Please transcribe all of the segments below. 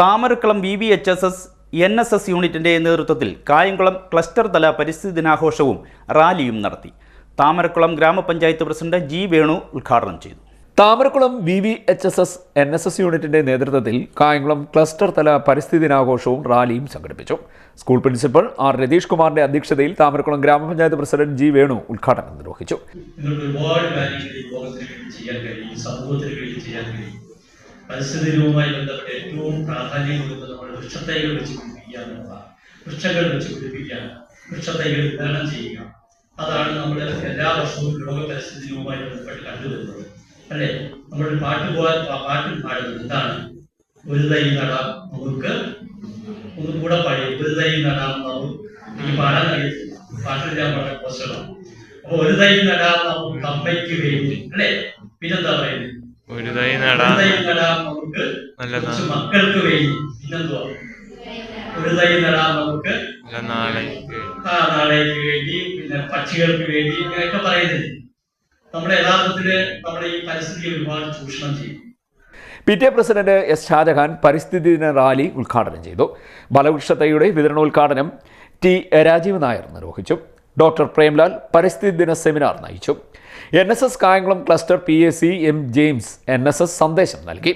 Thamarakulam V V H S S N S S യൂണിറ്റിന്റെ നേതൃത്വത്തിൽ Kayamkulam cluster തല പരിസ്ഥിതി ദിനാഘോഷവും റാലിയും നടത്തി. താമരക്കുളം ഗ്രാമപഞ്ചായത്ത് പ്രസിഡന്റ് ജി വേണു ഉദ്ഘാടനം ചെയ്തു. Thamarakulam V V H S S N S S യൂണിറ്റിന്റെ നേതൃത്വത്തിൽ കായംകുളം ക്ലസ്റ്റർ തല പരിസ്ഥിതി ദിനാഘോഷവും റാലിയും സംഘടിപ്പിച്ചു. സ്കൂൾ പ്രിൻസിപ്പൽ ആർ രതീഷ് കുമാറിന്റെ അധ്യക്ഷതയിൽ താമരക്കുളം ഗ്രാമപഞ്ചായത്ത് പ്രസിഡന്റ് ജി വേണു ഉദ്ഘാടനം നിർവഹിച്ചു. കഴിയും കഴിയും പരിസ്ഥിതി രൂപമായി ബന്ധപ്പെട്ട് ഏറ്റവും പ്രാധാന്യം കൊടുക്കുന്നത് നമ്മൾ വൃക്ഷത്തൈകൾ വെച്ച് പിടിപ്പിക്കുക എന്നുള്ളതാണ്. വൃക്ഷങ്ങൾ വെച്ച് പിടിപ്പിക്കുക വൃക്ഷത്തൈകൾ വിതരണം ചെയ്യുക. അതാണ് നമ്മൾ എല്ലാ വർഷവും ലോക പരിസ്ഥിതി ദിനവുമായി ബന്ധപ്പെട്ട് കണ്ടുവരുന്നത്. അല്ലെ? നമ്മൾ പാട്ട് പോകാൻ പാട്ടിൽ പാടുന്നത് എന്താണ്? ഒരു തൈ നടാം നമുക്ക് ഒന്നും കൂടെ പാടി. ഒരു തൈ നടാം നമുക്ക്. ഈ പാടാൻ അറിയത്തില്ല. പാട്ടിൽ ഞാൻ വളരെ മോശമാണ്. അപ്പൊ ഒരു തൈ നടാം നമുക്ക് അമ്മയ്ക്ക് വേണ്ടി. അല്ലേ? പിന്നെന്താ പറയുന്നത്? ഒരു തൈ നടാം നമുക്ക് നല്ല മക്കൾക്ക് വേണ്ടി ഒരു തൈ നടാം നമുക്ക് നാളേക്ക് ആ നാളേക്ക് വേണ്ടി പിന്നെ പക്ഷികൾക്ക് വേണ്ടി ഇങ്ങനെയൊക്കെ പറയുന്നില്ലേ? നമ്മുടെ യഥാർത്ഥത്തിൽ നമ്മുടെ ഈ പരിസ്ഥിതിയെ ഒരുപാട് ചൂഷണം ചെയ്യും. P T A president S Shajahan പരിസ്ഥിതി ദിന റാലി ഉദ്ഘാടനം ചെയ്തു. ബലവൃക്ഷത്തൈയുടെ വിതരണോദ്ഘാടനം ടി രാജീവ് നായർ നിർവഹിച്ചു. ഡോക്ടർ പ്രേംലാൽ പരിസ്ഥിതി ദിന സെമിനാർ നയിച്ചു. N S S Kayamkulam cluster P A C M James N S S സന്ദേശം നൽകി.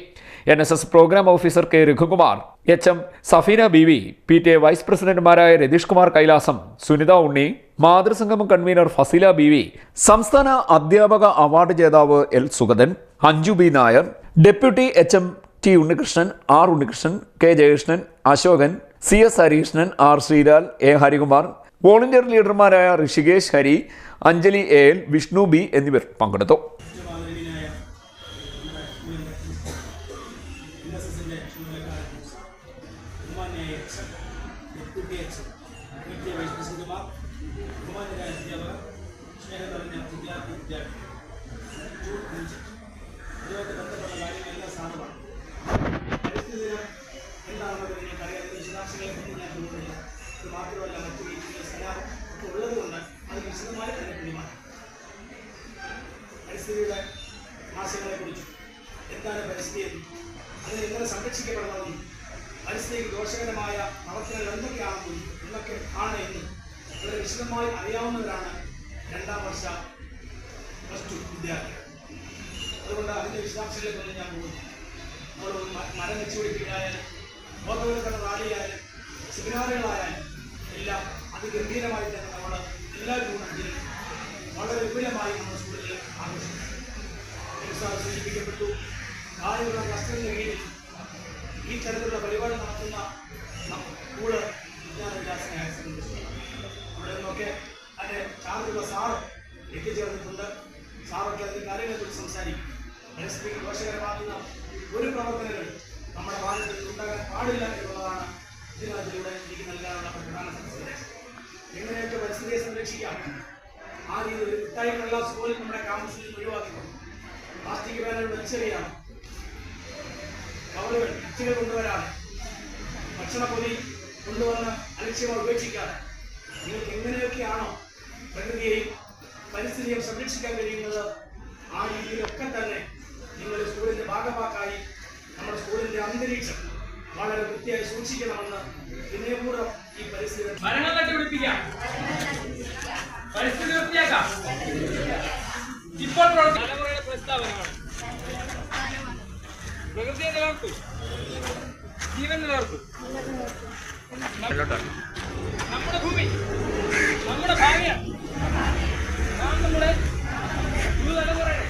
N S S programme officer K Raghukumar H M Safeena B V P T A vice പ്രസിഡന്റുമാരായ രതീഷ് കുമാർ കൈലാസം സുനിത ഉണ്ണി മാതൃസംഗമം convener Faseela B V സംസ്ഥാന അധ്യാപക award ജേതാവ് L Sugathan Anju B Nair deputy H M T Unnikrishnan R Unnikrishnan K Jayakrishnan Ashokan C S Harikrishnan R Sreelal A Harikumar volunteer ലീഡർമാരായ Rishikesh Hari Anjali A L Vishnu B എന്നിവർ പങ്കെടുത്തു. ഇത് മാത്രമല്ല മറ്റു മീറ്റിംഗുകൾ എല്ലാം ഒക്കെ ഉള്ളതുകൊണ്ട് അത് വിശദമായി തന്നെ പെരുമാറും പരിസ്ഥിതിയുടെ മാസങ്ങളെക്കുറിച്ചും എന്താണ് പരിസ്ഥിതി അതിനെ അത് എങ്ങനെ സംരക്ഷിക്കപ്പെടണമെന്നും ദോഷകരമായ പ്രവർത്തനങ്ങൾ എന്തൊക്കെയാണെന്നും എന്നൊക്കെ ആണ് എന്നും വളരെ അറിയാവുന്നവരാണ് രണ്ടാം വർഷ പ്ലസ് ടു വിദ്യാർത്ഥികൾ. അതുകൊണ്ട് അതിന്റെ വിശദാംശങ്ങളിലൊന്നും ഞാൻ പോകുന്നു. നമ്മൾ മരം വെച്ചുപിടിപ്പിക്കലായാലും ബോധവൽക്കരണ റാലിയായാലും സെമിനാറുകളായാലും എല്ലാം അതിഗംഭീരമായി തന്നെ നമ്മൾ എല്ലാ അഞ്ചിലും വളരെ വിപുലമായി നമ്മുടെ സ്കൂളിൽ ആഘോഷിക്കും സൂചിപ്പിക്കപ്പെട്ടു. ആയുള്ള ക്ലസ്റ്ററിന് കീഴിൽ ഈ തരത്തിലുള്ള പരിപാടി നടത്തുന്ന സ്കൂൾ വിജ്ഞാന വിലാസന ഹയർ സെക്കൻഡറി സ്കൂളാണ് അവിടെ നിന്നൊക്കെ അതിന്റെ ചാർജുള്ള സാറ് എത്തിച്ചേർന്നിട്ടുണ്ട്. സാറൊക്കെ അതിന്റെ കാര്യങ്ങളെക്കുറിച്ച് സംസാരിക്കും പരിസ്ഥിതിക്ക് ദോഷകരമാകുന്ന ഒരു പ്രവർത്തനങ്ങൾ നമ്മുടെ ഭാഗത്ത് ഉണ്ടാകാൻ പാടില്ല എന്നുള്ളതാണ് സംരക്ഷിക്കാം ആ രീതിയിൽ മിഠായികളെല്ലാം സ്കൂളിൽ നമ്മുടെ ക്യാമ്പസിൽ നിന്ന് ഒഴിവാക്കിക്കൊണ്ട് പ്ലാസ്റ്റിക് ബാനുകൾ വലിച്ചെറിയാണ് കവറുകൾ കുറ്റികൾ കൊണ്ടുവരാണ് ഭക്ഷണപ്പൊതി കൊണ്ടുവന്ന് അലക്ഷ്യമായി ഉപേക്ഷിക്കാതെ നിങ്ങൾക്ക് എങ്ങനെയൊക്കെയാണോ പ്രകൃതിയെയും പരിസ്ഥിതിയും സംരക്ഷിക്കാൻ കഴിയുന്നത് ആ രീതിയിലൊക്കെ തന്നെ നിങ്ങൾ സ്കൂളിന്റെ ഭാഗമാക്കായി നമ്മുടെ സ്കൂളിന്റെ അന്തരീക്ഷം വളരെ വൃത്തിയായി സൂക്ഷിക്കണമെന്ന് വിനയപൂർവം ഈ പരിസ്ഥിതി മരങ്ങൾ നട്ടുപിടിപ്പിക്കാം നമ്മുടെ ഭൂമി നമ്മുടെ ഭാവിയാണ് നാം നമ്മുടെ യുവതലമുറയുടെ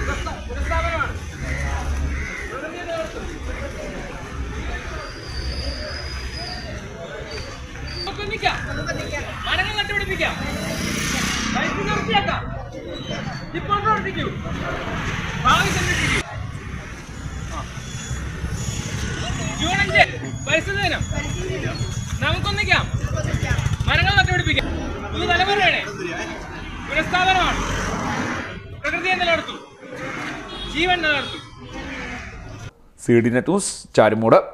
പ്രസ്ത- പ്രസ്താവനമാണ് പ്രകൃതിയെ നിലനിർത്തും നമുക്ക് ഒന്നിക്കാം മരങ്ങൾ നട്ടുപിടിപ്പിക്കാം പരിസ്ഥിതി വൃത്തിയാക്കാം നമുക്കൊന്നിക്കാം. മരങ്ങൾ നട്ടുപിടിപ്പിക്കാം. പുതു തലമുറയുടെ പുനഃസ്ഥാപനമാണ്. പ്രകൃതിയെ നിലനിർത്തും. ജീവൻ നിലനിർത്തും. C D net news Charummood.